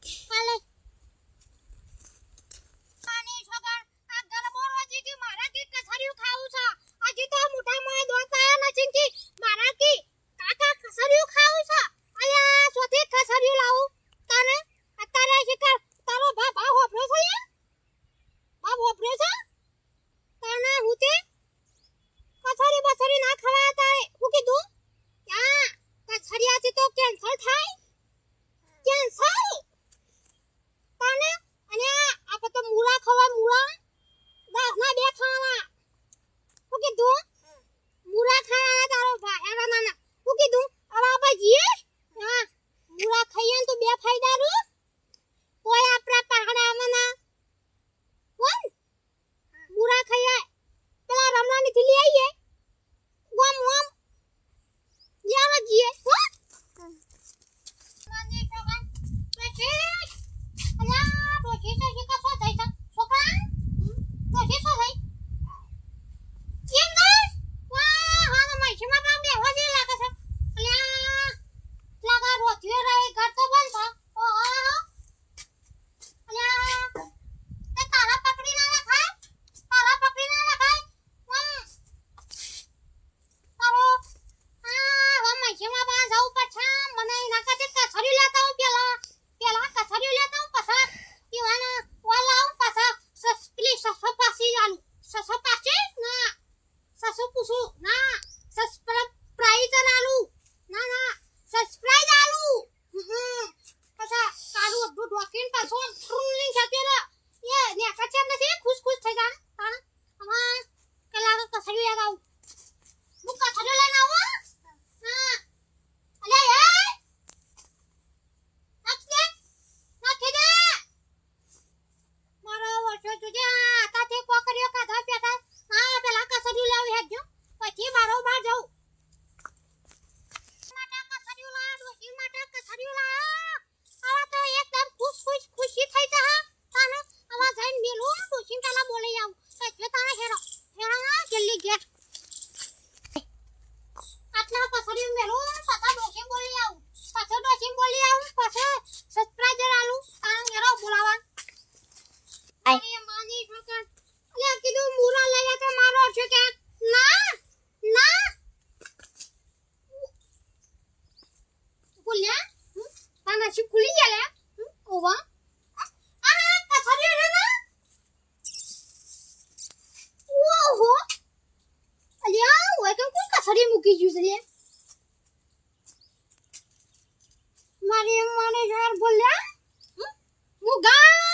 快嘞！capítulo sa sa taxi na sa supuso બોલું સુચિન પેલા બોલી જાવ એટલે તારા હેરો હેરા જલ્દી ગયા આટલા પસરી મેરો પતા ડોકે બોલી આવું ખરી મૂકી ગયું છે મારી મારે ઘર બોલ્યા હું ગા